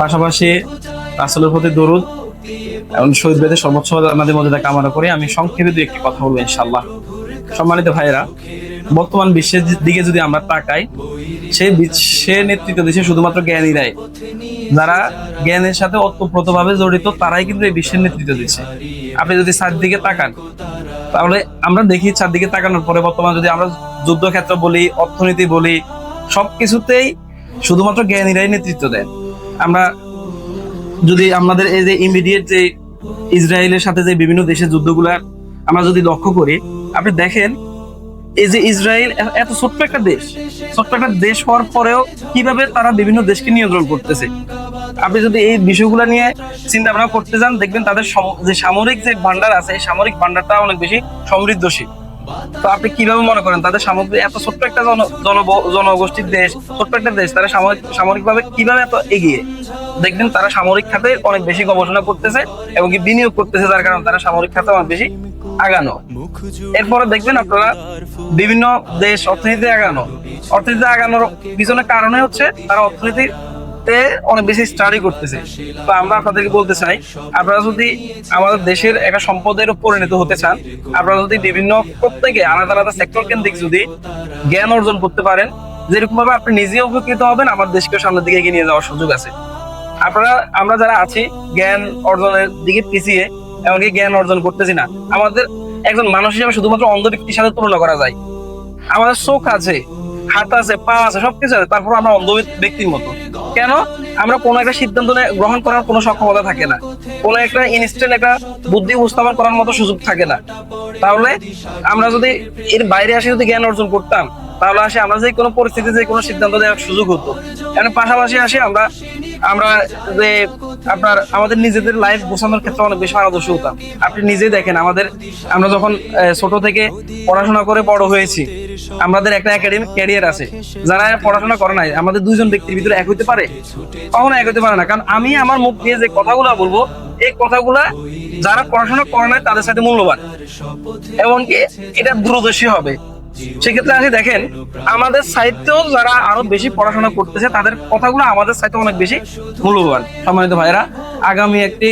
পাশাপাশি রাসুলের প্রতি দরুদ এবং শহীদ বেদের সর্বোচ্চ আমাদের মধ্যে মর্যাদা কামনা করে, আমি সংক্ষেপে দু একটি কথা বলব ইনশাল্লাহ সম্মানিত ভাইয়েরা, বর্তমান বিশ্বের দিকে যদি আমরা তাকাই, সেই বিশ্বের নেতৃত্ব দিচ্ছে শুধুমাত্র জ্ঞানীরাই যারা জ্ঞানের সাথে ওতপ্রোতভাবে জড়িত, তারাই কিন্তু এই বিশ্বের নেতৃত্ব দিচ্ছে। আপনি যদি চারদিকে তাকান, তাহলে আমরা দেখি চারদিকে তাকানোর পরে বর্তমান যদি আমরা যুদ্ধক্ষেত্র বলি, অর্থনীতি বলি, সবকিছুতেই শুধুমাত্র জ্ঞানীরাই নেতৃত্ব দেন। আমরা যদি আমাদের এই যে ইমিডিয়েট যে ইসরায়েলের সাথে যে বিভিন্ন দেশের যুদ্ধগুলো, আমরা যদি লক্ষ্য করি, আপনি দেখেন, এই যে ইসরায়েল এত ছোট্ট একটা দেশ, ছোট্ট একটা দেশ হওয়ার পরেও কীভাবে তারা বিভিন্ন দেশকে নিয়ন্ত্রণ করতেছে? আপনি যদি এই বিষয়গুলো নিয়ে চিন্তা ভাবনা করতে যান, দেখবেন তাদের যে সামরিক যে ভান্ডার আছে, এই সামরিক ভান্ডারটা অনেক বেশি সমৃদ্ধশীল। তো আপনি কীভাবে মনে করেন, তাদের সামগ্রী এত ছোট্ট একটা জনগোষ্ঠীর দেশ, ছোট্ট একটা দেশ, তারা সামরিক সামরিকভাবে কীভাবে এত এগিয়ে? দেখবেন তারা সামরিক খাতে অনেক বেশি গবেষণা করতেছে এবং কি বিনিয়োগ করতেছে, যার কারণে তারা সামরিক খাতে অনেক বেশি আগানো। এরপরে দেখবেন আপনারা বিভিন্ন দেশ অর্থনীতি আগানো। অর্থনীতি আগানোর পিছনে কারণে হচ্ছে তারা অর্থনীতিতে অনেক বেশি স্টাডি করতেছে। তো আমরা আপনাদেরকে বলতে চাই, আপনারা যদি আমাদের দেশের একটা সম্পদের পরিণত হতে চান, আপনারা যদি বিভিন্ন প্রত্যেকে আলাদা আলাদা সেক্টর কেন্দ্রিক যদি জ্ঞান অর্জন করতে পারেন যেরকম ভাবে আপনি নিজে উপকৃত হবেন, আমার দেশকে সামনের দিকে এগিয়ে নিয়ে যাওয়ার সুযোগ আছে। আপনারা, আমরা যারা আছি, জ্ঞান অর্জনের দিকে পিছিয়ে, এমনকি জ্ঞান অর্জন করতেছি না। আমাদের একজন মানুষ হিসেবে শুধুমাত্র অন্ধ ব্যক্তির সাথে তুলনা করা যায়। আমাদের চোখ আছে হাত আছে পা আছে, সবকিছু আছে। তারপর আমরা অন্ধ ব্যক্তির মতো। কেন? আমরা কোনো একটা সিদ্ধান্ত গ্রহণ করার কোনো সক্ষমতা থাকে না। কোনো একটা ইনস্ট্যান্ট একটা বুদ্ধি উপস্থাপন করার মতো সুযোগ থাকে না। তাহলে আমরা যদি এর বাইরে আসে যদি জ্ঞান অর্জন করতাম, তাহলে আসে আমরা যে কোনো পরিস্থিতিতে যে কোনো সিদ্ধান্ত দেওয়ার সুযোগ হতো। এখন পাশাপাশি আসে আমরা আমরা যে আপনার আমাদের নিজেদের লাইফ গোছানোর ক্ষেত্রে অনেক বেশি পারদর্শী হতাম। আপনি নিজেই দেখেন আমাদের, আমরা যখন ছোট থেকে পড়াশোনা করে বড় হয়েছি আমাদের একটা একাডেমিক ক্যারিয়ার আছে। যারা পড়াশোনা করে নাই, আমাদের দুইজন ব্যক্তির ভিতরে এক হইতে পারে? কখনো এক হইতে পারে না। কারণ আমি আমার মুখ দিয়ে যে কথাগুলো বলব, এই কথাগুলা যারা পড়াশোনা করে নাই, তাদের সাথে মূল্যবান। এমনকি এটা দূরদর্শী হবে। সেক্ষেত্রে আপনি দেখেন, আমাদের সাহিত্যেও যারা আরও বেশি পড়াশোনা করতেছে, তাদের কথাগুলো আমাদের সাহিত্য অনেক বেশি মূল্যবান। সম্মানিত ভাইরা আগামী একটি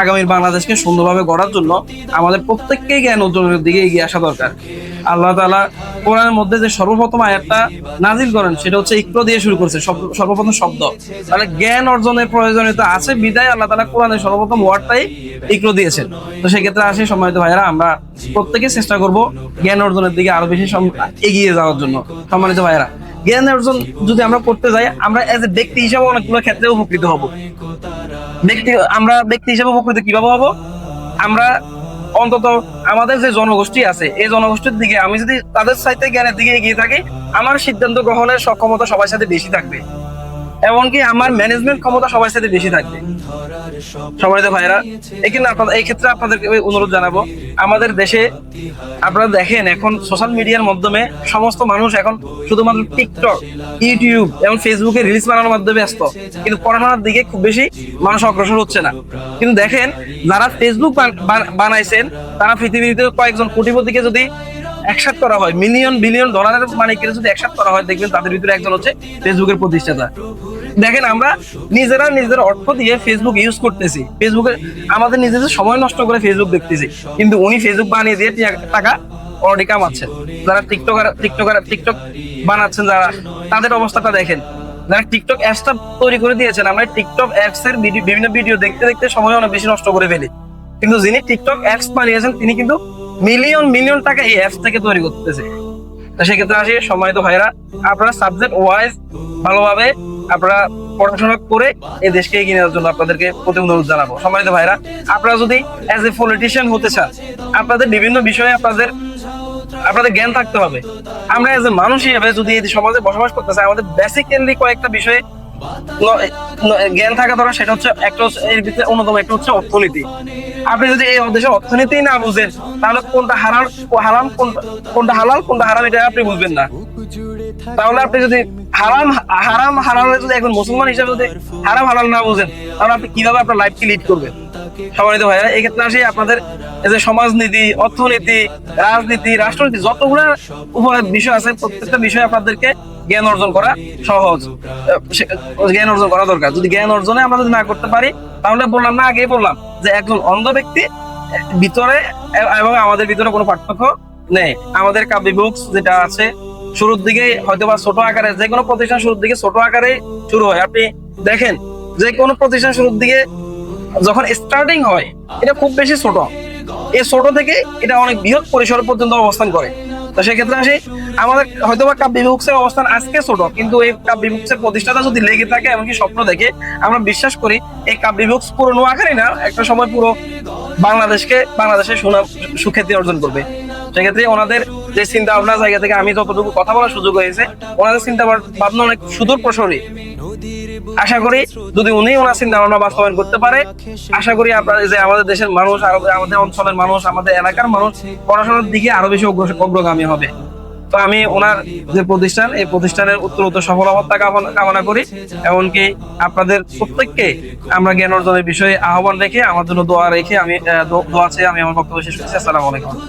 আগামীর বাংলাদেশকে সুন্দরভাবে গড়ার জন্য আমাদের প্রত্যেককেই জ্ঞান অর্জনের দিকে এগিয়ে আসা দরকার। আল্লাহ তাআলা কোরআনের মধ্যে যে সর্বপ্রথম আয়াতটা নাজিল করেন, সেটা হচ্ছে ইক্র দিয়ে শুরু করছে সর্বপ্রথম শব্দ। তাহলে জ্ঞান অর্জনের প্রয়োজনীয়তা আছে, বিদায় আল্লাহ তাআলা কোরআনের সর্বপ্রথম ওয়ার্ডটাই ইক্র দিয়েছেন। তো সেক্ষেত্রে আসে সম্মানিত ভাইরা আমরা প্রত্যেকে চেষ্টা করব জ্ঞান অর্জনের দিকে আরও বেশি এগিয়ে যাওয়ার জন্য। সম্মানিত ভাইরা জ্ঞান অর্জন যদি আমরা করতে যাই, আমরা এজ এ ব্যক্তি হিসাবে অনেকগুলো ক্ষেত্রে উপকৃত হব। ব্যক্তি, আমরা ব্যক্তি হিসাবে উপকৃত কীভাবে হব? আমরা অন্তত আমাদের যে জনগোষ্ঠী আছে, এই জনগোষ্ঠীর দিকে আমি যদি তাদের সাথে জ্ঞানের দিকে এগিয়ে থাকি, আমার সিদ্ধান্ত গ্রহণের সক্ষমতা সবার সাথে বেশি থাকবে। এমনকি আমার ম্যানেজমেন্ট ক্ষমতা সবার সাথে বেশি থাকবে। সম্মানিত ভাইরা এখানে আপনাদের এই ক্ষেত্রে আপনাদেরকে অনুরোধ জানাব, আমাদের দেশে আপনারা দেখেন এখন সোশ্যাল মিডিয়ার মাধ্যমে সমস্ত মানুষ এখন শুধুমাত্র টিকটক ইউটিউব এবং ফেসবুকে রিলস বানানোর মাধ্যমে ব্যস্ত। কিন্তু পড়াশোনার দিকে খুব বেশি মানুষ অগ্রসর হচ্ছে না। কিন্তু দেখেন, যারা ফেসবুক বান- বান- বানাইছেন, তারা পৃথিবীতে কয়েকজন কোটিপতিকে যদি একসাথ করা হয় মিলিয়ন বিলিয়ন ডলারের মানিকের যদি একসাথ করা হয়, দেখবেন তাদের ভিতরে একজন হচ্ছে ফেসবুকের প্রতিষ্ঠাতা। দেখেন, আমরা নিজেরা নিজেদের অর্থ দিয়ে ফেসবুক ইউজ করতেছি। ফেসবুকে আমাদের নিজেদের সময় নষ্ট করে ফেসবুক দেখতেছি। কিন্তু উনি ফেসবুক বানিয়ে দিয়ে টাকা অলরেডি কামাচ্ছেন যারা টিকটকার টিকটকার টিকটক বানাচ্ছেন যারা, তাদের অবস্থাটা দেখেন। যারা টিকটক অ্যাপসটা তৈরি করে দিয়েছেন, আমরা টিকটক অ্যাপস এর বিভিন্ন ভিডিও দেখতে দেখতে সময় অনেক বেশি নষ্ট করে ফেলি। কিন্তু যিনি টিকটক অ্যাপস বানিয়েছেন, তিনি কিন্তু মিলিয়ন মিলিয়ন টাকা এই অ্যাপস থেকে তৈরি করতেছে। তো সেক্ষেত্রে আসি, সম্মানিত ভাইরা আপনারা সাবজেক্ট ওয়াইজ ভালোভাবে আপনারা পড়াশোনা করে এই দেশকে এগিয়ে নেওয়ার জন্য আপনাদেরকে প্রতি অনুরোধ জানাব। সম্মানিত ভাইরা আপনারা যদি অ্যাজ এ পলিটিশিয়ান হতে চান, আপনাদের বিভিন্ন বিষয়ে আপনাদের আপনাদের জ্ঞান থাকতে হবে। আমরা এজ এ মানুষ হিসেবে যদি এই সমাজে বসবাস করতে চাই, আমাদের বেসিক্যালি কয়েকটা বিষয়ে জ্ঞান থাকা দরকার, সেটা হচ্ছে একটা এর ভিতরে অন্যতম একটা হচ্ছে অর্থনীতি। আপনি যদি এই দেশের অর্থনীতি না বুঝেন, তাহলে কোনটা হারাল হারাম কোনটা হালাল, কোনটা হারাম, এটা আপনি বুঝবেন না। তাহলে আপনি যদি হারাম হারাম হালাল যদি একজন মুসলমান হিসাবে যদি হারাম, হালাল না বুঝেন, তাহলে আপনি কীভাবে আপনার লাইফকে লিড করবেন? সম্মানিত ভাইয়া এই ক্ষেত্রে আসি আপনাদের যে সমাজনীতি, অর্থনীতি, রাজনীতি, রাষ্ট্রনীতি, যতগুলো উপর বিষয় আছে, প্রত্যেকটা বিষয়ে আপনাদেরকে জ্ঞান অর্জন করা সহজ। জ্ঞান অর্জন করা দরকার। যদি জ্ঞান অর্জনে আমরা যদি না করতে পারি, তাহলে বললাম না, আগেই বললাম যে একজন অন্ধ ব্যক্তি ভিতরে এবং আমাদের ভিতরে কোনো পার্থক্য নেই। আমাদের কাব্য বুকস যেটা আছে শুরুর দিকে হয়তো বা ছোট আকারে, যে কোনো প্রতিষ্ঠান শুরুর দিকে ছোট আকারে শুরু হয়। আপনি দেখেন, যে কোনো প্রতিষ্ঠান শুরুর দিকে যখন স্টার্টিং হয়, এটা খুব বেশি ছোট। এই ছোট থেকে এটা অনেক বৃহৎ পরিসর পর্যন্ত অবস্থান করে। তো সেক্ষেত্রে আসি, আমাদের হয়তো বা কাব্য বিভুক্সের অবস্থান আজকে ছোট, কিন্তু এই কাব্য বিভুক্সের প্রতিষ্ঠাতা যদি লেগে থাকে, এমনকি স্বপ্ন দেখে, আমরা বিশ্বাস করি, এই কাব্য বিভুক্স পুরনো আকারে না, একটা সময় পুরো বাংলাদেশকে, বাংলাদেশের সুনাম সুখ্যাতি অর্জন করবে। সেক্ষেত্রে ওনাদের যে চিন্তা ভাবনা জায়গা থেকে আমি যতটুকু কথা বলার সুযোগ হয়েছে, ওনাদের চিন্তা ভাবনা অনেক সুদূর প্রসারী। আশা করি যদি উনি ওনার চিন্তা ভাবনা বাস্তবায়ন করতে পারে, আশা করি আপনার যে আমাদের দেশের মানুষ, আর আমাদের অঞ্চলের মানুষ, আমাদের এলাকার মানুষ পড়াশোনার দিকে আরও বেশি অগ্রগামী হবে। তো আমি ওনার যে প্রতিষ্ঠান, এই প্রতিষ্ঠানের উত্তর উত্তর সফলতা কামনা- করি, এমনকি আপনাদের প্রত্যেককে আমরা জ্ঞান অর্জনের বিষয়ে আহ্বান রেখে, আমার জন্য দোয়া রেখে আমি দোয়া চেয়ে আমি আমার বক্তব্য শেষ করছি। আসসালামু আলাইকুম।